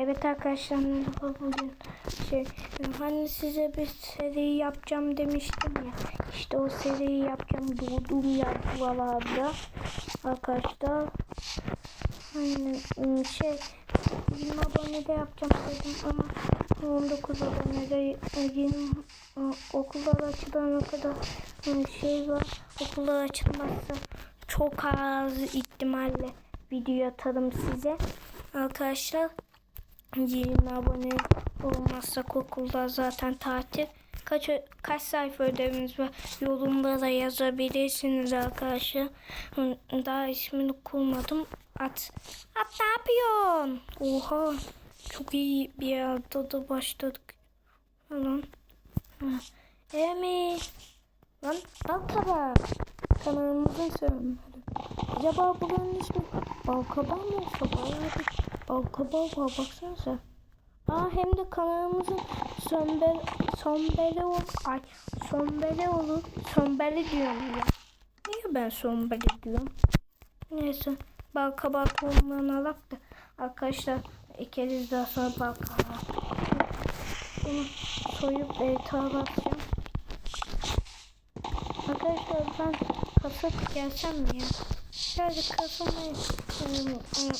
Evet arkadaşlar merhaba bugün şey hani size bir seri yapacağım demiştim ya. İşte o seriyi yapacağım doğduğum yer buralarda arkadaşlar. Hani şey 20 abone de yapacağım dedim ama 19 abone de yeni ı, okullar açılana kadar şey var okullar açılmazsa çok az ihtimalle video atarım size. Arkadaşlar 20 abone olmazsa okulda zaten tatil. Kaç kaç sayfa ödevimiz var? Yorumlara yazabilirsiniz arkadaşlar. Daha ismini kurmadım. At. At ne yapıyorsun? Oha. Çok iyi bir yerde da başladık. Lan. Emi. Lan Balkaba. Kanalımızın söylemleri. Acaba bunun ismi Balkaba mı yoksa bayağı bir Balkaba var baksanıza. Aa hem de kanalımızın sombel, sombeli ol, ay sombeli olur. Sombeli diyorum ya. Niye ben sombeli diyorum? Neyse balkaba tohumlarını alak da arkadaşlar ekeriz daha sonra balkaba. Bunu soyup eritara atacağım. Arkadaşlar ben kasıp gelsem mi ya? Şöyle kasılmayı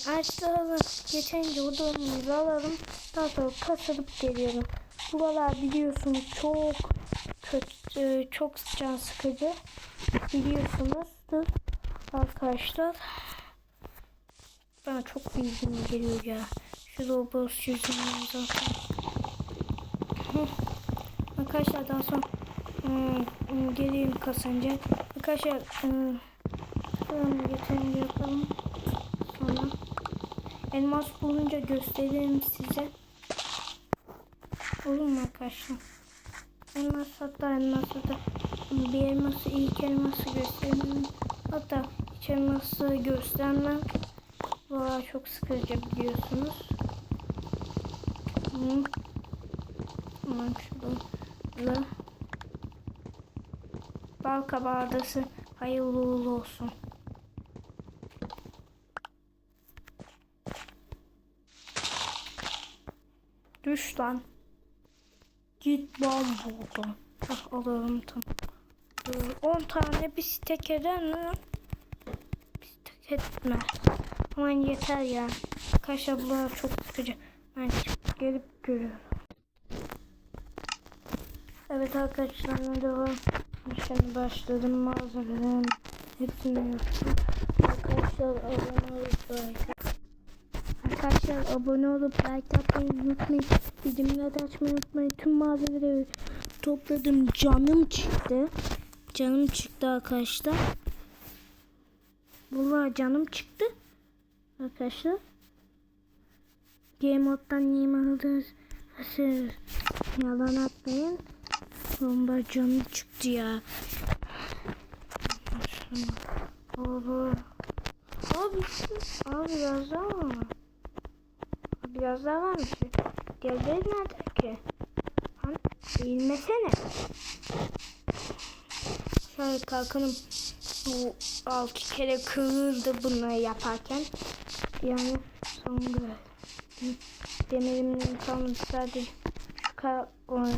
ağaçlara geçince odamızı alalım. Daha sonra kasılıp geliyorum. Buralar biliyorsunuz çok kötü, çok can sıkıcı. Biliyorsunuzdur arkadaşlar. Bana çok bilgim geliyor ya. Şu robot yüzünden zaten. Arkadaşlar daha sonra ım, geleyim kasınca. Arkadaşlar ım, Tamam yeterince yapalım. Sonra elmas bulunca gösteririm size. Olur mu arkadaşlar? Elmas hatta elmas hatta bir elması ilk elması göstereyim. Hatta hiç elması göstermem. Valla çok sıkıcı biliyorsunuz. Hı. Hemen şurada. Balkabağı adası hayırlı uğurlu olsun. Düş lan. Git lan buradan. Ah alalım tam. 10 tane bistek eder mi? lan? Bistek etmez. Aman yeter ya. Kaş abla çok sıkıcı. Ben gelip görüyorum. Evet arkadaşlar merhaba. Şimdi başladım malzemelerim. Hepsini yaptım. Arkadaşlar abone like Arkadaşlar abone olup like atmayı unutmayın. Bildirimleri açmayı unutmayın. Tüm malzemeleri topladım. Canım çıktı. Canım çıktı arkadaşlar. Vallahi canım çıktı. Arkadaşlar. Game moddan neyim aldınız? Nasıl? Yalan atmayın. Bomba canım çıktı ya. Abi. Abi. Biraz daha? Biraz daha var mı? Diğerleri nerede ki? Hani eğilmesene. Şöyle kalkalım. Bu altı kere kırıldı bunu yaparken. Yani sonra demirimden kalmadı sadece şu ka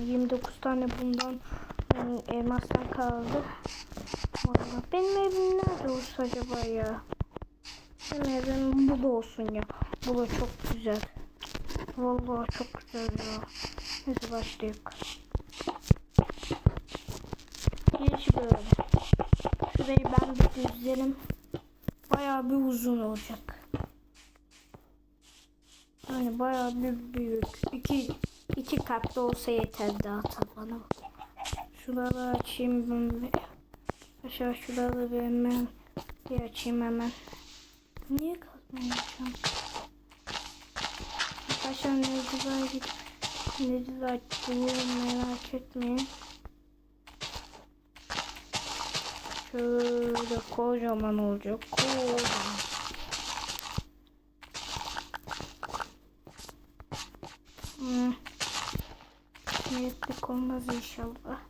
29 tane bundan ıı, elmastan kaldı. Benim evim nerede olsa acaba ya? Benim evim bu da olsun ya. Bu da çok güzel. Vallahi çok güzel ya. Neyse başlayalım. Geç böyle. Şurayı ben bir düzlerim. Bayağı bir uzun olacak. Yani bayağı bir büyük. İki, iki katlı olsa yeter daha tabana. Şuraları açayım ben bir. Aşağı şuraları bir hemen bir açayım hemen. Niye kazmayacağım? Arkadaşlar ne güzel git. Ne güzel açtığını merak etmeyin. Şöyle kocaman olacak. Kocaman. Hmm. Netlik olmaz inşallah.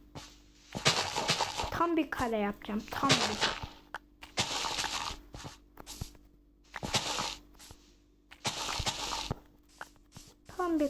Tam bir kare yapacağım. Tam bir. kocaman bir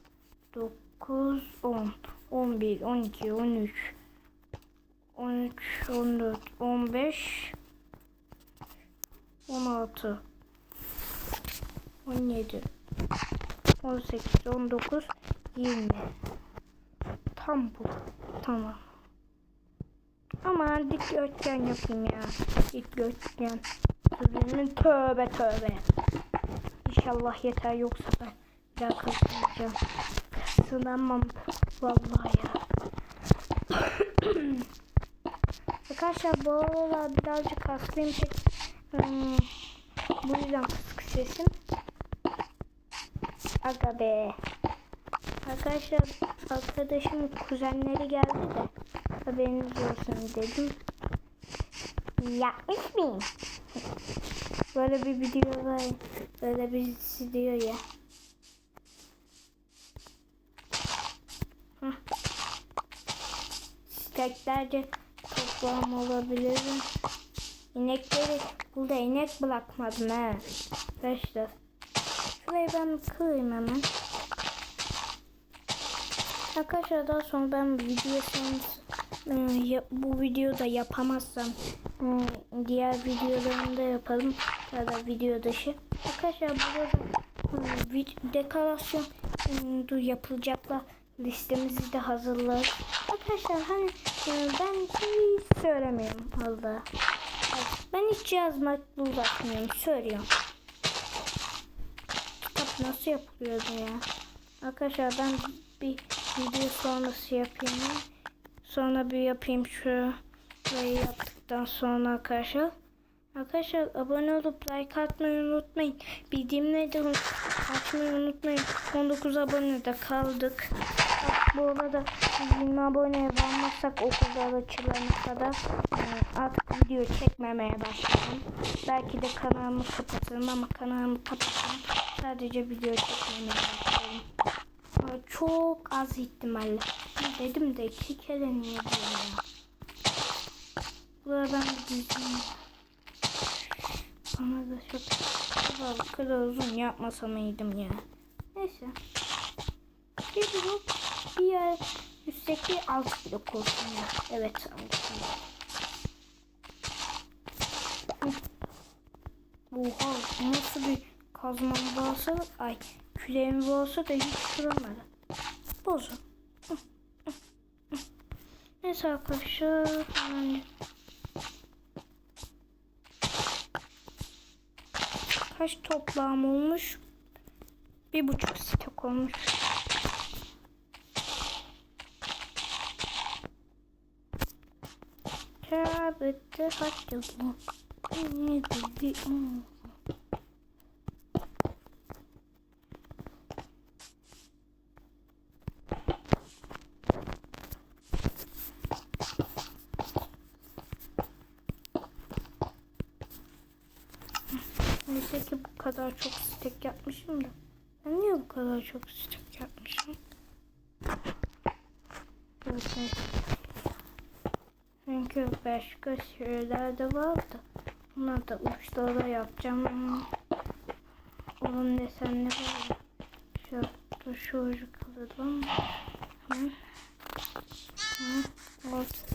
9, 10, 11, 12, 13, 13, 14, 15, 16, 17, 18, 19, 20. Tam bu. Tamam. Ama dikdörtgen yapayım ya. Dikdörtgen. Tövbe tövbe. İnşallah yeter yoksa ben bir daha. Sığınamam vallahi ya. Arkadaşlar bu aralar birazcık hastayım pek hmm, bu yüzden kısık sesim. Aga be. Arkadaşlar arkadaşımın kuzenleri geldi de haberiniz olsun dedim. Yapmış mıyım? Böyle bir video var. Böyle bir diyor ya. Hah. Steklerce toplam olabilir. İnekleri burada inek bırakmadım ha. Arkadaşlar. Şurayı ben kırayım hemen. Arkadaşlar daha sonra ben bu videosunuz bu videoda yapamazsam e, diğer videolarında yapalım ya da video dışı. Arkadaşlar burada e, dekorasyon e, yapılacaklar listemizi de hazırlarız. Arkadaşlar hani e, ben hiç söylemiyorum valla. Ben hiç yazmakla uğraşmıyorum söylüyorum. Kitap nasıl yapılıyordu ya? Arkadaşlar ben bir video sonrası yapayım. Sonra bir yapayım şu burayı yaptıktan sonra arkadaşlar. Arkadaşlar abone olup like atmayı unutmayın. Bildirimleri de açmayı unutmayın. 19 abonede kaldık. Bu arada 20 aboneye varmazsak okullar açılana kadar e, artık video çekmemeye başladım. Belki de kanalımı kapatırım ama kanalımı kapatırım. Sadece video çekmemeye başlarım. Çok az ihtimalle. Dedim de iki kere niye diyorum. Buradan gideceğim. Bana da çok kadar, uzun yapmasa mıydım ya. Neyse. Bir bir yer blok olsun ya. Evet olsun. Oha nasıl bir kazmam varsa ay küreğim varsa da hiç kıramadı. Bozun. Neyse arkadaşlar. Yani kaç toplam olmuş? Bir buçuk stok olmuş. Neyse ki bu kadar çok stek yapmışım da. Ben niye bu kadar çok stek yapmışım? Bakın. Çünkü başka şeyler de vardı. Bunlar da uçlara yapacağım. Onun desenleri var. Şu, dur şu ucu kalırdı ama. Hı. Olsun.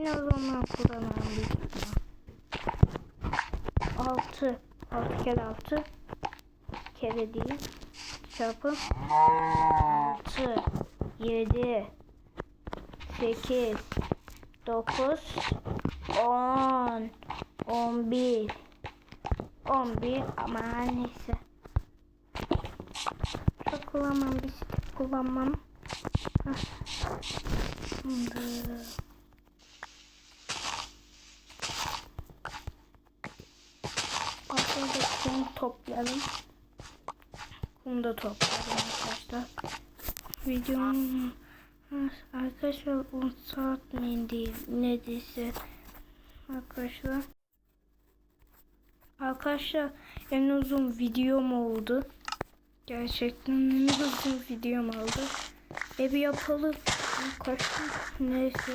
En az ondan kullanalım büyük ihtimal. Altı. 6 kere 6 kere değil çarpı 6 7 8 9 10 11 11 ama neyse çok kullanmam bir stek kullanmam. Şimdi kum toplayalım. Kum da toplayalım arkadaşlar. arkadaşlar. Arkadaşlar 10 saat değil neredeyse arkadaşlar. Arkadaşlar en uzun videom oldu. Gerçekten en uzun videom oldu. E bir yapalım. Kaç neyse.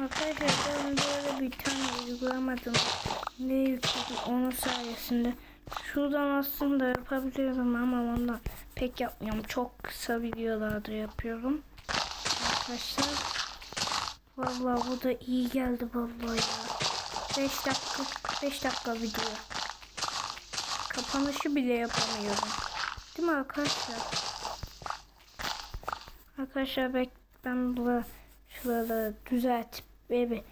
Arkadaşlar ben böyle bir tane uygulamadım. Ne yükledim onun sayesinde. Şuradan aslında yapabiliyorum ama ondan pek yapmıyorum. Çok kısa videolarda yapıyorum. Arkadaşlar. Vallahi bu da iyi geldi vallahi ya. 5 dakika 5 dakika video. Kapanışı bile yapamıyorum. Değil mi arkadaşlar? Arkadaşlar ben, ben bu şuraları düzeltip evi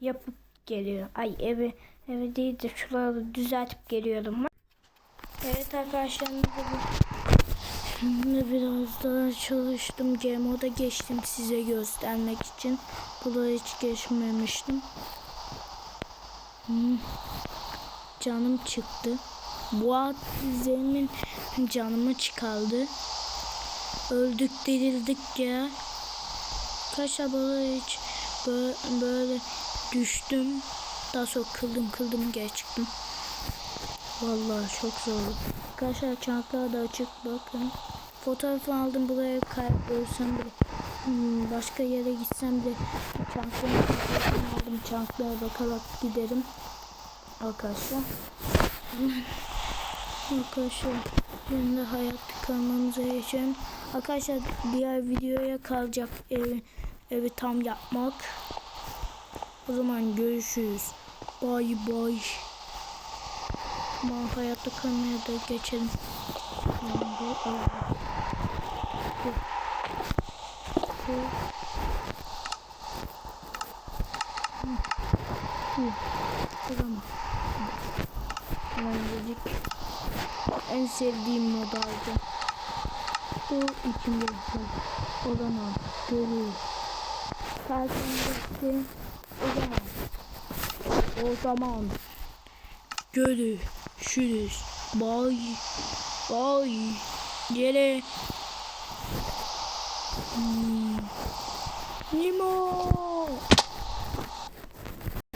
yapıp geliyor. Ay evi evi değil de şuraları düzeltip geliyorum. Evet arkadaşlar Şimdi biraz daha çalıştım. Gmo'da geçtim size göstermek için. Burada hiç geçmemiştim. Hmm. Canım çıktı. Bu at zemin canımı çıkardı. Öldük dirildik ya. Kaşa böyle hiç böyle, böyle düştüm. Daha sonra kıldım kıldım geçtim. Vallahi çok zor. Arkadaşlar çanklar da açık bakın. Fotoğrafı aldım buraya kaybolsam bile. Hmm, başka yere gitsem de fotoğrafını aldım. Çanklara bakarak giderim. Arkadaşlar. Arkadaşlar şimdi hayat kalmamıza geçelim. Arkadaşlar diğer videoya kalacak evi, evi tam yapmak. O zaman görüşürüz. Bay bay. Ama hayatta kalmaya da geçelim. Bu. Bu. Bu. Hı. Hı. Tamam. Tamam dedik. En sevdiğim modaydı. Bu içinde o zaman görür. Kalbimdeki o zaman o zaman görüşürüz. Bye. Bye. Yere. Hmm. Nemo.